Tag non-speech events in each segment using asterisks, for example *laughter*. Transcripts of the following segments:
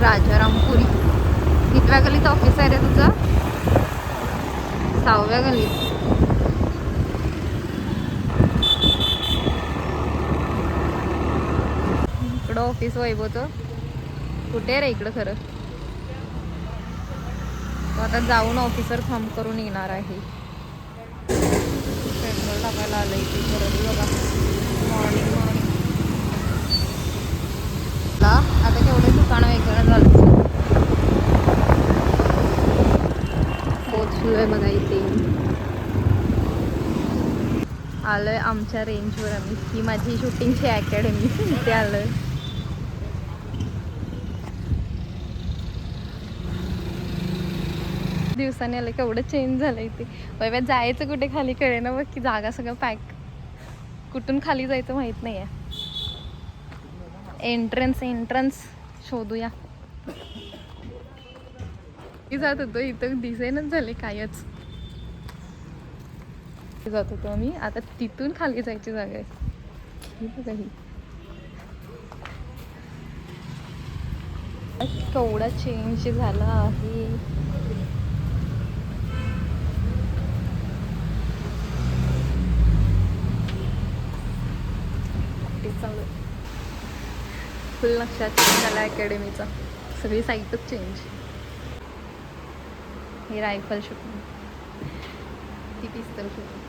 राजारामपुरी कितव्या गलीत ऑफिस आहे रे तुझं? सहाव्या गलीत इकडं ऑफिस वैभवचं. कुठे आहे रे इकडं खरं? तो आता जाऊन ऑफिसर थांब करून येणार आहे. पेट्रोल टाकायला आलं इथे परत बघा मॉर्निंग मॉर्निंग आता केवढे दुकान वगैरे झालं पोचलोय बघा इथे. आलोय आमच्या रेंजवर आम्ही. ही माझी शूटिंगची अकॅडमी इथे आलोय. दिवसाने आलं केवढं चेंज झालं इथे. वैव्यात जायचं कुठे खाली कळे ना बघ की जागा सगळं पॅक कुठून खाली जायचं माहीत नाही आहे एंट्रन्स एंट्रन्स शोधूया. जात होतो इथं डिझाईनच झाले कायच. जात होतो आम्ही. आता तिथून खाली जायची जागा आहे. ही बघा ही. केवढा चेंज झाला आहे. फुल लक्षात चेंज झाला अकॅडमीचा सगळी साईटच चेंज हे रायफल शूटिंग ती पिस्तल शूटिंग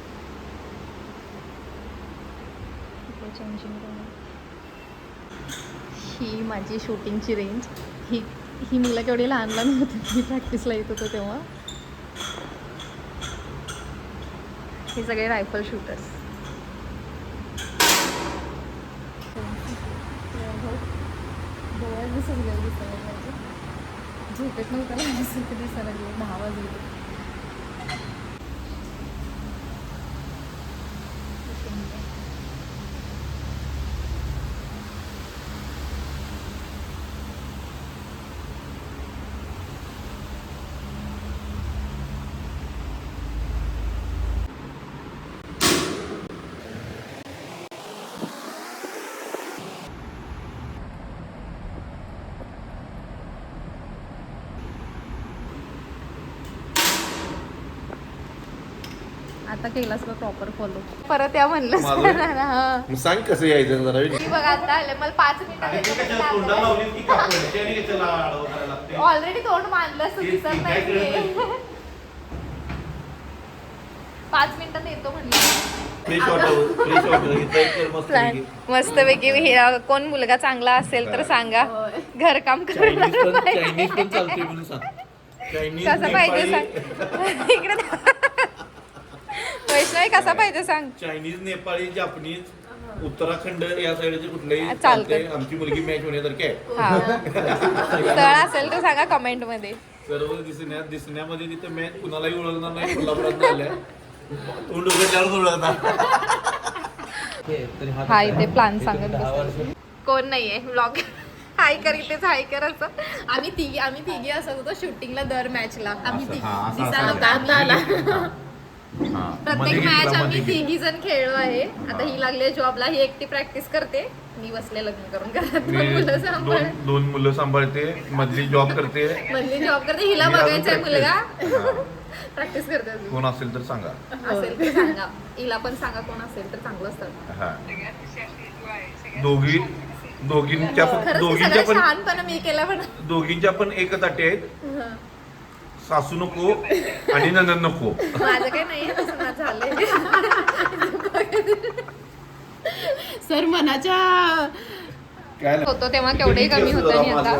ही माझी शूटिंगची रेंज ही ही मुलं केवढी लहान लहान होती मी प्रॅक्टिसला येत होतो तेव्हा हे सगळे रायफल शूटर्स डोळ्यात दिसत झोपेत नव्हतं ना दिसत दिसायला लागले दहा वाजले आता केलास का प्रॉपर फॉलो परत या म्हणलं? *laughs* हा. सांग कसं यायचं जरा मी बघ आता आले मला पाच मिनिटं ऑलरेडी तोंड मानलं असं दिसत नाही पाच मिनिटात येतो म्हणलं. मस्त पैकी. कोण मुलगा चांगला असेल तर सांगा. घरकाम चायनीज कसं पाहिजे सांग? इकडे वैष्णवी कसा पाहिजे सांग. चायनीज नेपाळी जापनीज उत्तराखंड या साईडचे कुठलेही. चालते आमची मुलगी मॅच होण्यासारखी आहे. स्थळ असेल तर सांगा कमेंटमध्ये. सर्व दिसण्यात दिसण्यामध्ये तिथे मॅच कुणालाही ओळखणार नाही कोल्हापुरात आल्या तोंड उघडल्यावर ओळखणार. हा इथे प्लॅन सांगत कोण नाहीये ब्लॉग हाय कर इथेच हाय कर असं. आम्ही तिघी आम्ही तिघी असत होतो शूटिंगला दर मॅचला आम्ही तिघी. दिसायला आला. हा. मध्ये प्रत्येक घेतला, मॅच मध्ये आम्ही घेतला. तिघी जण खेळलो आहे. आता ही लागली जॉबला ही एकटी प्रॅक्टिस करते. मी बसले लग्न करून घरात. मी दोन मुलं सांभाळ दोन दोन मुलं सांभाळते मधली जॉब करते. मधली जॉब करते हिला मी अजून बघायचंय practice. मुलगा. हा. प्रॅक्टिस करते अजून. कोण असेल तर सांगा. असेल तर सांगा. हिला पण सांगा कोण असेल तर चांगलं असतं. हा. दोघी दोघींच्या पण खरंच दोघींच्या सगळं पण शहाणपणा मी केला पण. दोघींच्या पण एकच अटी आहेत. सासू नको आणि नंदन नको. माझं काही नाही तसं माझं झालंय. सर मनाच्या. होतो तेव्हा केवढे कमी होतं आणि आता.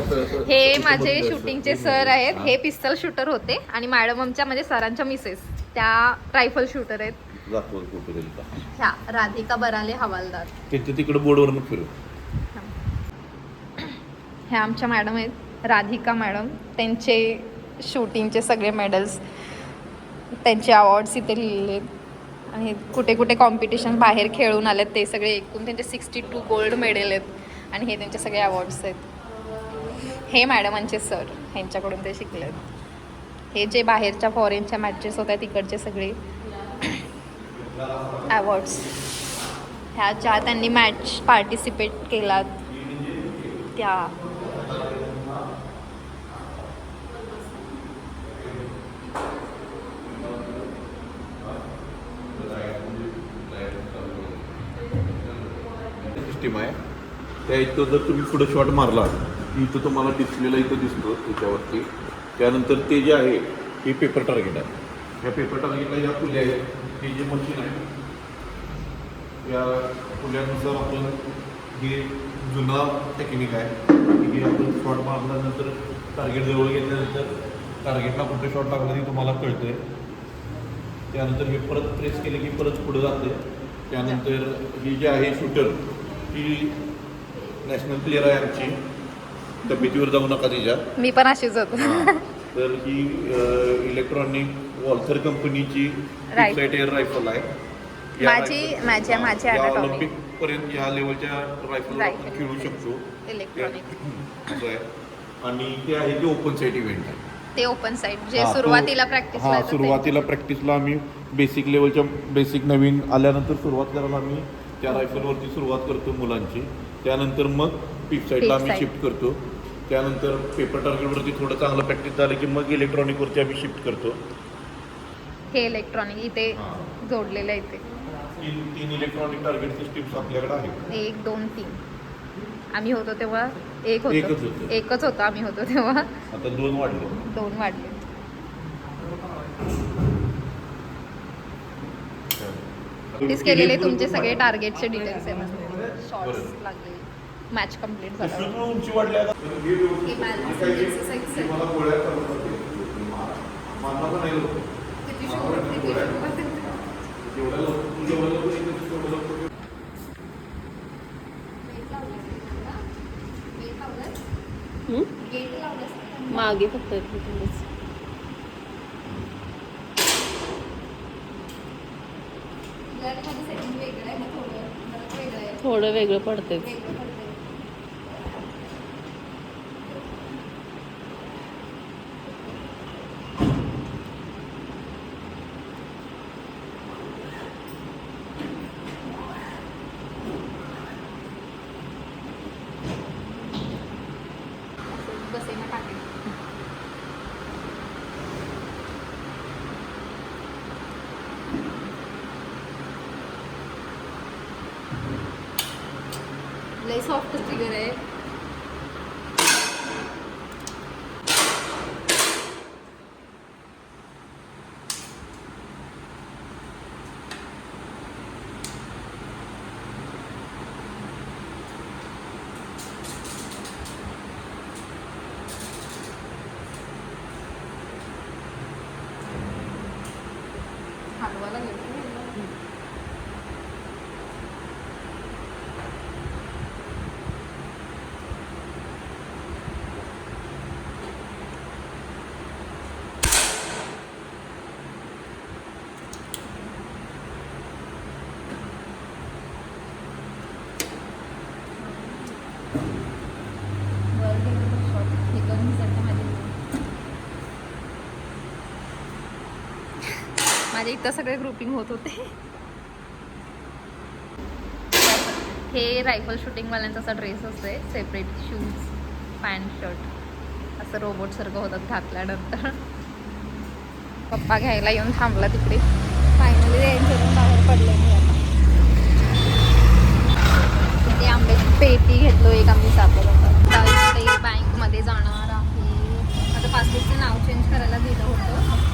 हे माझे शूटिंगचे सर. आहेत. हे. पिस्तल शूटर होते आणि मॅडम आमच्या म्हणजे सरांच्या मिसेस त्या रायफल शूटर आहेत. ह्या राधिका बराले हवालदार. त्यांच्या तिकडे बोर्डवर फिरू. ह्या आमच्या मॅडम आहेत. राधिका मॅडम. त्यांचे शूटिंगचे सगळे मेडल्स त्यांचे अवॉर्ड्स इथे लिहिलेले आहेत. आणि कुठे कुठे कॉम्पिटिशन बाहेर खेळून आलेत ते सगळे एकूण त्यांचे सिक्स्टी टू गोल्ड मेडल आहेत. आणि हे त्यांचे सगळे अवॉर्ड्स आहेत. हे मॅडमांचे सर ह्यांच्याकडून ते शिकले आहेत. हे जे बाहेरच्या फॉरेनच्या मॅचेस होत्या तिकडचे सगळे अवॉर्ड्स ह्या ज्या त्यांनी मॅच पार्टिसिपेट केलात त्या सिस्टीम आहे. त्या इथं जर तुम्ही पुढे शॉट मारला की इथं तुम्हाला डिस्प्लेला इथं दिसतो त्याच्यावरती. त्यानंतर ते जे आहे हे पेपर टार्गेट आहे. या पेपर टार्गेटला या खुल्या आहेत. हे जे मशीन आहे या खुल्यानुसार आपण हे जुना टेक्निक आहे. की हे आपण शॉट मारल्यानंतर टार्गेट जवळ घेतल्यानंतर टार्गेटला कुठे शॉट लागला ते तुम्हाला कळतंय. त्यानंतर हे परत प्रेस केले की परत पुढे जाते त्यानंतर ही जे आहे शूटर नॅशनल प्लेअर आहे आमची. तब्येतीवर जाऊ नका तिच्या. मी पण अशीच होतो. तर ही इलेक्ट्रॉनिक वॉल्थर कंपनीची एअर रायफल आहे. माझी- माझ्या- माझ्या. ऑलिम्पिक पर्यंत या लेवलच्या रायफल. खेळू शकतो. इलेक्ट्रॉनिक *coughs* आणि ते आहे ते ओपन साईट इव्हेंट आहे. ते ओपन साईड जे सुरुवातीला प्रॅक्टिस सुरुवातीला प्रॅक्टिसला आम्ही बेसिक लेवलच्या बेसिक नवीन आल्यानंतर सुरुवात करायला आम्ही त्या रायफलवरती सुरुवात करतो मुलांची. त्यानंतर मग पीक साईडला आम्ही. शिफ्ट करतो. त्यानंतर पेपर टार्गेटवरती थोडं चांगलं प्रॅक्टिस झालं की मग इलेक्ट्रॉनिकवरती आम्ही शिफ्ट करतो. हे इलेक्ट्रॉनिक इथे. जोडलेलं आहे ते तीन तीन इलेक्ट्रॉनिक टार्गेट सिस्टीम्स आपल्याकडे आहेत. एक दोन तीन. आम्ही होतो तेव्हा एक होतं. एकच होतं आम्ही होतो तेव्हा. आता दोन वाढले. दोन वाढले. प्रॅक्टिस केलेले तुमचे सगळे टार्गेटचे डिटेल्स आहेत शॉर्ट्स. लागले. मॅच कंप्लीट झाला. तसं उंची वाढली आता हे व्यवस्थित- हे balance हे काही- exercise हे आहे. मला गोळ्या चालू करते. मारणार पण नाही लवकर. जेवढ्या लवकर तू जेवढ्या लवकर येतेस तेवढ्या लवकर हं? मागे फक्त येते तेवढंच. थोडं वेगळं पडतेच लई सॉफ्ट फिगर आहे हलवायला गेलो वर गेलो तर shot. हे करून जातं माझ्या माझ्या इथं सगळे ग्रुपिंग होत होते. हे रायफल शूटिंगवाल्यांचा असा ड्रेस असते सेपरेट शूज पॅन्ट शर्ट असं रोबोट सारखं होतात घातल्यानंतर. पप्पा घ्यायला येऊन थांबला तिकडे. फायनली रेंजवरून बाहेर पडले मी आता. ते आंब्याची पेटी घेतलो एक आम्ही सापड ते बँकमध्ये जाणार आहे. आता पासबुकचं नाव चेंज करायला दिलं होतं.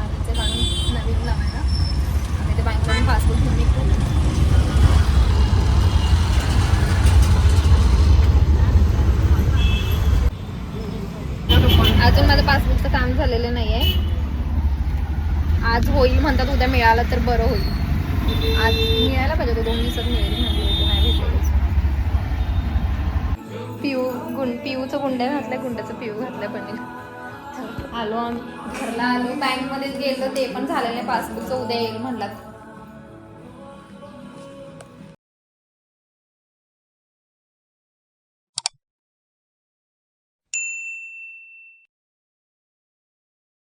आधीचं काढून नवीन लावायला. आणि ते बँकमधून पासपोर्ट घेऊन निघतो. अजून माझं पासबुकचं काम झालेलं नाही आहे आज होईल म्हणतात उद्या मिळालं तर बरं होईल. आज मिळायला पाहिजे होतं दोन दिवसात मिळेल नाही भेटलेच पिऊ गुंड पिऊचं गुंड्या घातलं गुंड्याचं पिऊ घातलं पण आलो आम्ही. घरला आलो बँकमध्येच गेलो ते पण झालेलं नाही पासबुकचं उद्या येईल म्हणलात